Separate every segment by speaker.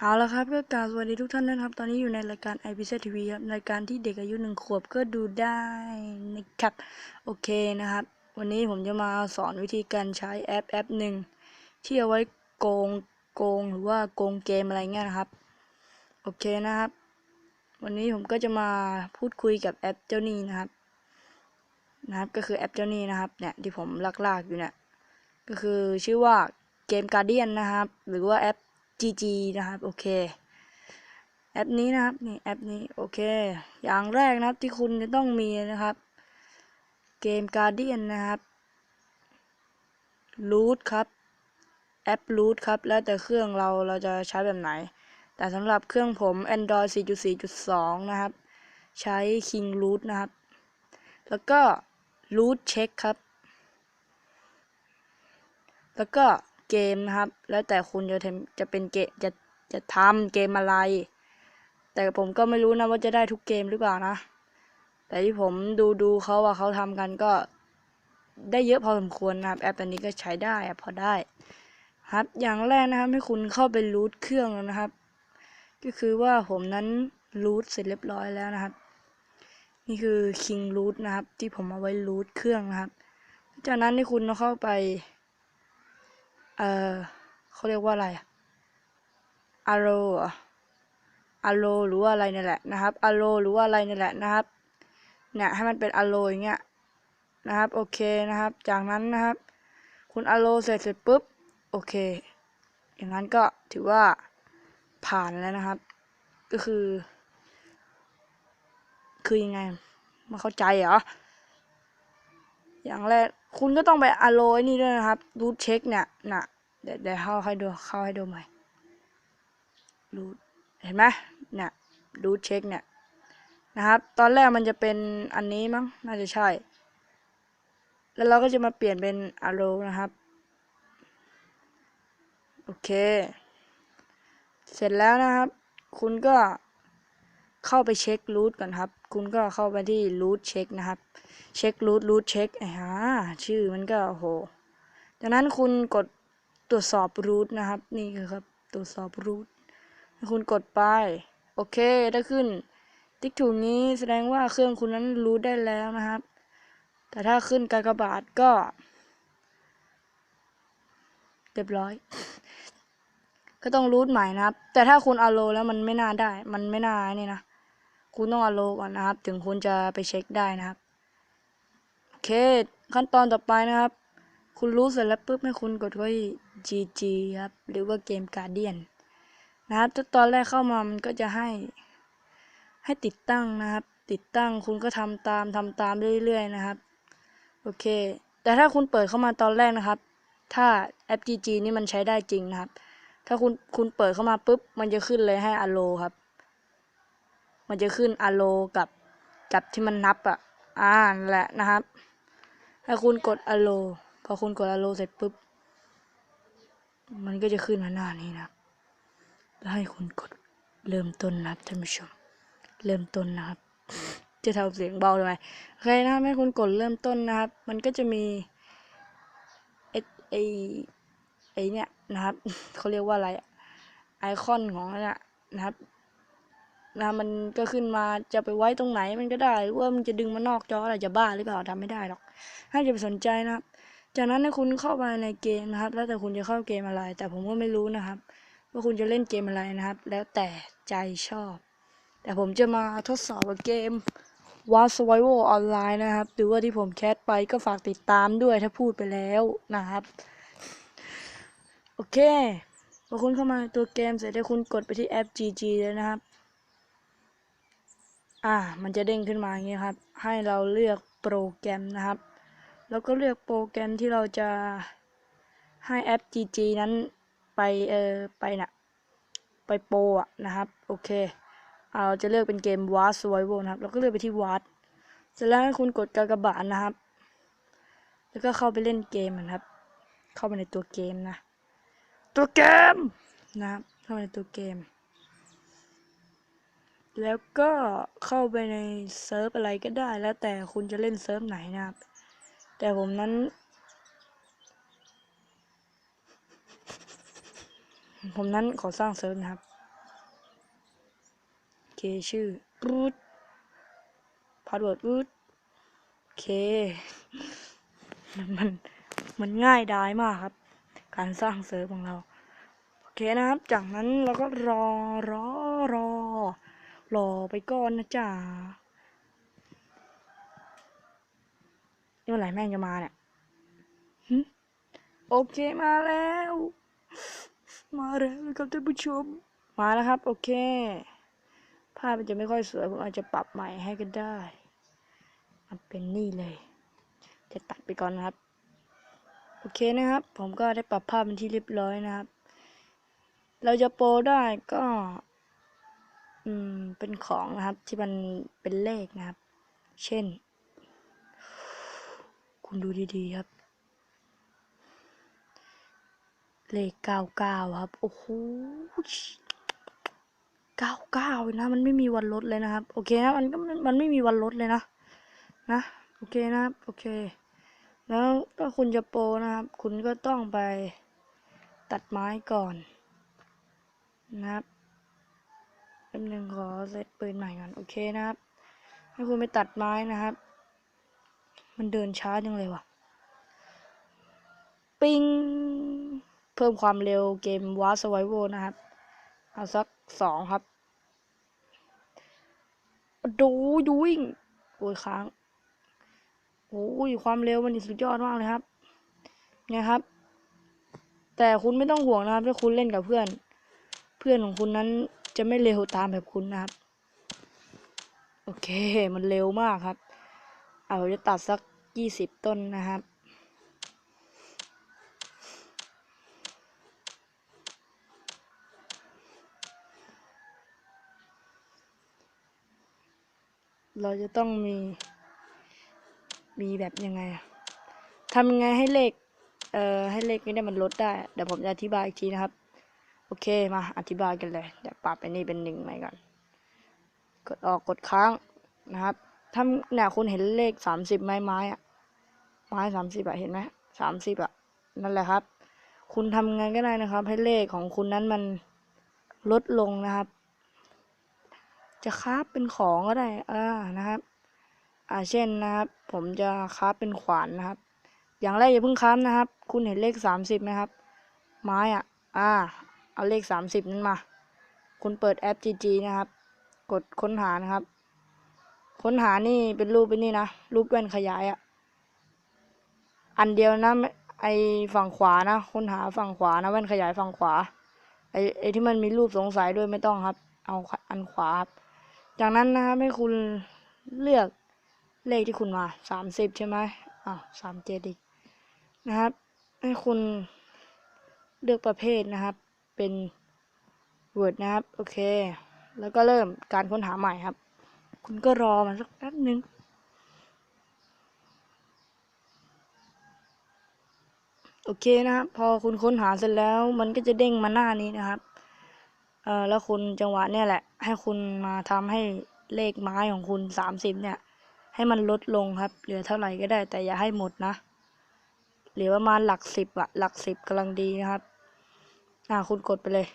Speaker 1: เอาละครับก็กราบสวัสดีทุกท่านนะครับ ตอนนี้อยู่ในรายการ i p c TV ครับรายการที่เด็กอายุหนึ่งขวบก็ดูได้นะครับ โอเคนะครับ วันนี้ผมจะมาสอนวิธีการใช้แอปแอปหนึ่งที่เอาไว้โกงโกงหรือว่าโกงเกมอะไรเงี้ยนะครับ โอเคนะครับ วันนี้ผมก็จะมาพูดคุยกับแอปเจ้านี้นะครับ นะครับก็คือแอปเจ้านี้นะครับเนี่ยที่ผมลากๆอยู่เนี่ยก็คือชื่อว่าเกมการ์เดียนนะครับ หรือว่าแอป GG นะครับ โอเค แอปนี้นะครับ นี่แอปนี้ โอเค อย่างแรกนะครับที่คุณจะต้องมีนะครับ เกมการเดียนนะครับรูทครับแอปรูทครับ แล้วแต่เครื่องเราเราจะใช้แบบไหน แต่สำหรับเครื่องผม Android 4.4.2 นะครับ ใช้ King Root นะครับ แล้วก็ Root Check ครับ แล้วก็ เกมนะครับ แล้วแต่คุณจะทำจะเป็นเกมจะจะทำเกมอะไร แต่ผมก็ไม่รู้นะว่าจะได้ทุกเกมหรือเปล่านะ แต่ที่ผมดูดูเขาว่าเขาทำกันก็ได้เยอะพอสมควรนะครับ แอปอันนี้ก็ใช้ได้พอได้ครับ อย่างแรกนะครับให้คุณเข้าไปรูทเครื่องนะครับ ก็คือว่าผมนั้นรูทเสร็จเรียบร้อยแล้วนะครับ นี่คือ King Root นะครับ ที่ผมเอาไว้รูทเครื่องนะครับ จากนั้นที่คุณเอาเข้าไป เออเขาเรียกว่าอะไรอารโรอารโรหรือว่าอะไรนี่แหละนะครับอารโรหรือว่าอะไรนี่แหละนะครับเนี่ยให้มันเป็นอารโรอย่างเงี้ยนะครับ โอเคนะครับ จากนั้นนะครับ คุณอารโรเสร็จเสร็จปุ๊บโอเค อย่างนั้นก็ถือว่าผ่านแล้วนะครับ ก็คือ คือยังไงมาเข้าใจเหรออย่างแรกคุณก็ต้องไปอะโลนี่ด้วยนะครับรูทเช็คเนี่ยนะ เดี๋ยวเดี๋ยวเข้าให้ดูเข้าให้ดูใหม่รูทเห็นไหมเนี่ยรูทเช็คเนี่ยนะครับ ตอนแรกมันจะเป็นอันนี้มั้งน่าจะใช่ แล้วเราก็จะมาเปลี่ยนเป็นอโลนะครับ โอเค เสร็จแล้วนะครับ คุณก็เข้าไปเช็ครูทก่อนครับ คุณก็เข้าไปที่รูทเช็คนะครับ เช็ครูทรูทเช็คอ่าชื่อมันก็โอ้โหจากนั้นคุณกด ตรวจสอบรูทนะครับ นี่คือครับ ตรวจสอบรูทคุณกดไป โอเคถ้าขึ้น ติ๊กถูกนี้แสดงว่าเครื่องคุณนั้นรูทได้แล้วนะครับ แต่ถ้าขึ้นกากบาทก็เรียบร้อย ก็ต้องรูทใหม่นะครับ แต่ถ้าคุณอโลแล้วมันไม่น่าได้ มันไม่น่านี่นะคุณต้องอโลก่อนนะครับ ถึงคุณจะไปเช็คได้นะครับ โอเค ขั้นตอนต่อไปนะครับ คุณรู้เสร็จแล้วปุ๊บให้คุณกดไว้ GG ครับ หรือว่าเกมการเดียนนะครับถ้าตอนแรกเข้ามามันก็จะให้ ให้ติดตั้งนะครับ ติดตั้งคุณก็ทำตามทำตามเรื่อยๆนะครับ โอเค แต่ถ้าคุณเปิดเข้ามาตอนแรกนะครับ ถ้าแอป GG นี่มันใช้ได้จริงนะครับ ถ้าคุณคุณเปิดเข้ามาปุ๊บ มันจะขึ้นเลยให้อโลครับ มันจะขึ้นอโลกับกับที่มันนับอะอ่านแหละนะครับให้คุณกดอโล พอคุณกดอโลเสร็จปุ๊บ มันก็จะขึ้นมาหน้านี้นะครับแล้วให้คุณกดเริ่มต้นนะครับท่านผู้ชม เริ่มต้นนะครับ จะทำเสียงเบาทำไมโอเคนะให้คุณกดเริ่มต้นนะครับ มันก็จะมีไอไอไอเนี่ยนะครับเขาเรียกว่าอะไรอะไอคอนของนั่นนะครับนะมันก็ขึ้นมาจะไปไว้ตรงไหนมันก็ได้ว่ามันจะดึงมานอกจออะไรจะบ้าหรือเปล่าทำไม่ได้หรอกให้จะไปสนใจนะครับ จากนั้นให้คุณเข้าไปในเกมนะครับ แล้วแต่คุณจะเข้าเกมอะไร แต่ผมก็ไม่รู้นะครับ ว่าคุณจะเล่นเกมอะไรนะครับ แล้วแต่ใจชอบ แต่ผมจะมาทดสอบกับเกม War Survival Online นะครับ หรือว่าที่ผมแคสไปก็ฝากติดตามด้วยถ้าพูดไปแล้วนะครับ โอเคพอคุณเข้ามาตัวเกมเสร็จแล้วคุณกดไปที่แอป GG เลยนะครับ อ่า มันจะเด้งขึ้นมาอย่างนี้ครับ ให้เราเลือกโปรแกรมนะครับ แล้วก็เลือกโปรแกรมที่เราจะให้แอป GG นั้นไปเออไปน่ะไปโปรอะนะครับโอเคเราจะเลือกเป็นเกม War Survival นะครับเราก็เลือกไปที่ War เสร็จแล้วให้คุณกดกากบาทนะครับ แล้วก็เข้าไปเล่นเกมนะครับ เข้าไปในตัวเกมนะ ตัวเกมนะครับเข้าไปในตัวเกม แล้วก็เข้าไปในเซิร์ฟอะไรก็ได้แล้วแต่คุณจะเล่นเซิร์ฟไหนนะครับ แต่ผมนั้น ผมนั้นขอสร้างเซิร์ฟนะครับ เคชื่อรูทพาสเวิร์ดรูทโอเค มันมันง่ายดายมากครับ การสร้างเซิร์ฟของเรา โอเคนะครับ จากนั้นเราก็รอรอรอรอไปก่อนนะจ๊ะนี่ เมื่อไหร่แม่งจะมาเนี่ยหึโอเคมาแล้ว มาแล้วครับท่านผู้ชม มาแล้วครับ โอเค ภาพมันจะไม่ค่อยสวยผมอาจจะปรับใหม่ให้ก็ได้มันเป็นนี่เลย จะตัดไปก่อนนะครับ โอเคนะครับ ผมก็ได้ปรับภาพเป็นที่เรียบร้อยนะครับ เราจะโปรได้ก็ อืมเป็นของนะครับที่มันเป็นเลขนะครับ เช่น คุณดูดีๆครับ เลขเก้าเก้าครับ โอ้โหเก้าเก้านะ มันไม่มีวันลดเลยนะครับ โอเคนะ มันก็มันไม่มีวันลดเลยนะ นะ โอเคนะครับ โอเค แล้วถ้าคุณจะโปรนะครับ คุณก็ต้องไปตัดไม้ก่อน นะครับแป๊บนึงขอเซตปืนใหม่ก่อน โอเคนะครับ ให้คุณไปตัดไม้นะครับ มันเดินช้าจังเลยวะปิง เพิ่มความเร็วเกมวาร์สไวโวนะครับ เอาสักสองครับ ดูดูวิ่งโอ้ยค้าง โอ้ยความเร็วมันสุดยอดมากเลยครับนี่ยครับ แต่คุณไม่ต้องห่วงนะครับ ถ้าคุณเล่นกับเพื่อน เพื่อนของคุณนั้นจะไม่เร็วตามแบบคุณนะครับ โอเค มันเร็วมากครับ เอาจะตัดสักยี่สิบต้นนะครับ เราจะต้องมี มีแบบยังไงทำยังไงให้เลข เอ่อ ให้เลขนี้เนี่ยมันลดได้ เดี๋ยวผมจะอธิบายอีกทีนะครับ โอเค มาอธิบายกันเลย เดี๋ยวปรับไปนี่เป็นหนึ่งใหม่ก่อน กดออกกดค้างนะครับ ถ้าเนี่ยคุณเห็นเลขสามสิบไม้ไม้อะไม้สามสิบอะเห็นไหมสามสิบอะนั่นแหละครับ คุณทำไงก็ได้นะครับ ให้เลขของคุณนั้นมันลดลงนะครับ จะคราฟเป็นของก็ได้อ่านะครับ อ่าเช่นนะครับ ผมจะคราฟเป็นขวานนะครับ อย่างแรกอย่าเพิ่งคราฟนะครับ คุณเห็นเลขสามสิบไหมครับ ไม้อะอ่า เอาเลขสามสิบนั้นมา คุณเปิดแอป GG นะครับ กดค้นหานะครับ ค้นหานี่เป็นรูปเป็นนี่นะ รูปแว่นขยายอะ่ะอันเดียวนะไม่ไอฝั่งขวานะ ค้นหาฝั่งขวานะ แว่นขยายฝั่งขวา ไอไอที่มันมีรูปสงสัยด้วยไม่ต้องครับ เอาอันขวาครับ จากนั้นนะครับให้คุณเลือกเลขที่คุณมาสามสิบใช่ไหมอ้าวสามเจ็ดอีกนะครับ ให้คุณเลือกประเภทนะครับ เป็น Word นะครับ โอเค แล้วก็เริ่มการค้นหาใหม่ครับ คุณก็รอมันสักแป๊บหนึ่งโอเคนะครับพอคุณค้นหาเสร็จแล้วมันก็จะเด้งมาหน้านี้นะครับเออแล้วคุณจังหวะเนี่ยแหละ ให้คุณมาทำให้เลขไม้ของคุณสามสิบเนี่ย ให้มันลดลงครับ เหลือเท่าไหร่ก็ได้ แต่อย่าให้หมดนะเหลือประมาณหลักสิบอะหลักสิบกำลังดีนะครับ อ่าคุณกดไปเลย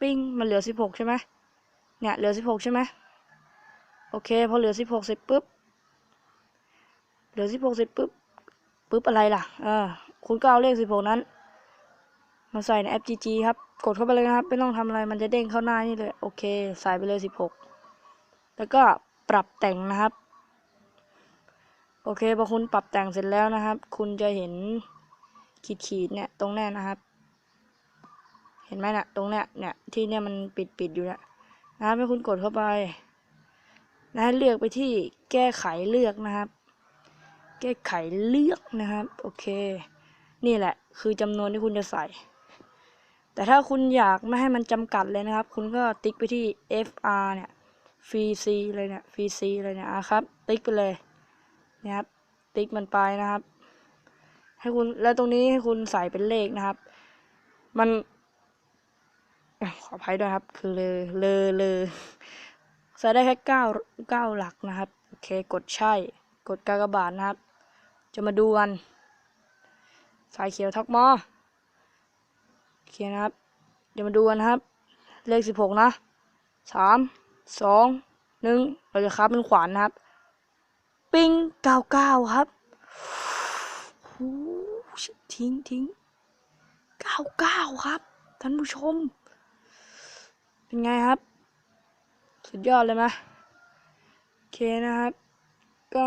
Speaker 1: ปิ้งมันเหลือสิบหกใช่ไหมเนี่ยเหลือสิบหกใช่ไหม โอเค พอเหลือสิบหกเสร็จปุ๊บ เหลือสิบหกเสร็จปุ๊บปุ๊บอะไรล่ะเออคุณก็เอาเลขสิบหกนั้น มาใส่ในแอป GG ครับ กดเข้าไปเลยนะครับ ไม่ต้องทำอะไร มันจะเด้งเข้าหน้านี่เลย โอเค ใส่ไปเลยสิบหกแล้วก็ปรับแต่งนะครับ โอเค พอคุณปรับแต่งเสร็จแล้วนะครับ คุณจะเห็นขีดขีดๆเนี่ย ตรงเนี้ยนะครับ เห็นไหมนะ่ะ ตรงเนี้ย เนี่ย ที่เนี่ยมันปิดปิดๆอยู่เนี่ยนะครับให้คุณกดเข้าไป นะเลือกไปที่แก้ไขเลือกนะครับ แก้ไขเลือกนะครับ โอเค นี่แหละ คือจำนวนที่คุณจะใส่ แต่ถ้าคุณอยากไม่ให้มันจำกัดเลยนะครับ คุณก็ติ๊กไปที่ FR เนี่ยฟรีซีเลยเนี่ยฟรีซีเลยเนี่ยอะครับ ติ๊กไปเลยนะครับ ติ๊กมันไปนะครับ ให้คุณแล้วตรงนี้ให้คุณใส่เป็นเลขนะครับ มันขออภัยด้วยครับ คือเลอเลอเลอ ใส่ได้แค่เก้าเก้าหลักนะครับ โอเค กดใช่ กดกากบาทนะครับ จะมาดูกันสายเขียวทักมอโอเคนะครับ เดี๋ยวมาดูกันครับ เลขสิบหกนะสามสองหนึ่งเราจะคับเป็นขวานนะครับ ปิ้งเก้าเก้าครับโอ้โหทิ้งทิ้งเก้าเก้าครับ ท่านผู้ชม เป็นไงครับ สุดยอดเลยไหมโอเคนะครับ ก็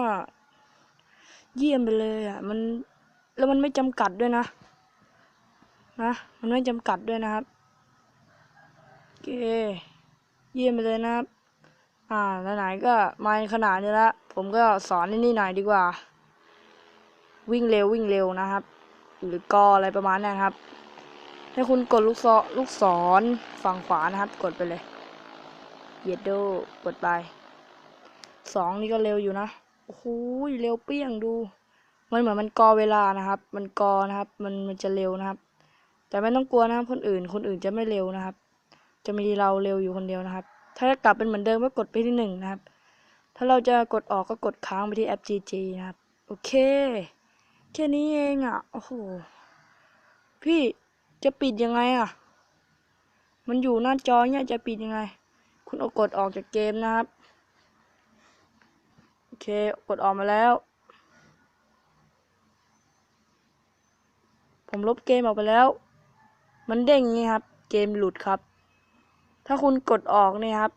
Speaker 1: เยี่ยมไปเลยอะ มันแล้วมันไม่จำกัดด้วยนะ นะ มันไม่จำกัดด้วยนะครับโอเค เยี่ยมไปเลยนะครับ อ่าไหนๆก็มาขนาดนี้ละผมก็สอนนี่หน่อยดีกว่า วิ่งเร็ววิ่งเร็วนะครับ หรือกออะไรประมาณนั้นครับ ให้คุณกดลูกศรลูกศรฝั่งขวานะครับ กดไปเลย เยดโดกดไปสองนี่ก็เร็วอยู่นะ โอ้โหเร็วเปี้ยงดู มันเหมือนมันกอเวลานะครับ มันกอนะครับ มันมันจะเร็วนะครับ แต่ไม่ต้องกลัวนะครับคนอื่น คนอื่นจะไม่เร็วนะครับ จะมีเราเร็วอยู่คนเดียวนะครับ ถ้าจะกลับเป็นเหมือนเดิมก็กดไปที่หนึ่งนะครับ ถ้าเราจะกดออกก็กดค้างไปที่แอป GG นะครับ โอเค แค่นี้เองอะ โอ้โห พี่จะปิดยังไงอะ มันอยู่หน้าจอเนี่ยจะปิดยังไง คุณเอากดออกจากเกมนะครับ โอเค กดออกมาแล้ว ผมลบเกมออกไปแล้ว มันเด้งอย่างครับ เกมหลุดครับ ถ้าคุณกดออกนี่ครับ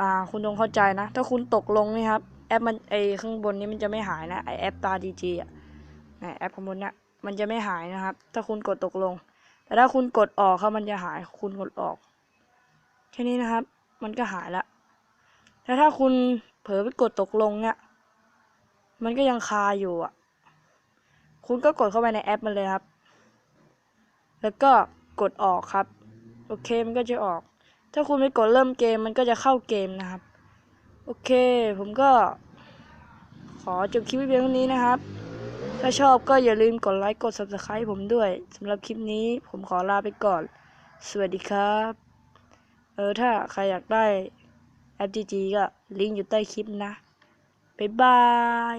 Speaker 1: อ่า คุณต้องเข้าใจนะ ถ้าคุณตกลงนี่ครับ แอปมันไอข้างบนนี้มันจะไม่หายนะ ไอแอปตาดีจีอะแอปข้างบนเนี้ยมันจะไม่หายนะครับ ถ้าคุณกดตกลง แต่ถ้าคุณกดออกครับมันจะหาย คุณกดออก แค่นี้นะครับ มันก็หายละแต่ถ้าคุณเผลอไปกดตกลงเนี่ยมันก็ยังคาอยู่อะ คุณก็กดเข้าไปในแอปมันเลยครับ แล้วก็กดออกครับ โอเคมันก็จะออก ถ้าคุณไปกดเริ่มเกมมันก็จะเข้าเกมนะครับ โอเค ผมก็ ขอจบคลิปว้เพียงเท่านี้นะครับ ถ้าชอบก็อย่าลืมกดไลค์กด subscribe ผมด้วยสำหรับคลิปนี้ผมขอลาไปก่อน สวัสดีครับ เออถ้าใครอยากได้แอป GG ก็ลิงก์อยู่ใต้คลิปนะบ๊ายบาย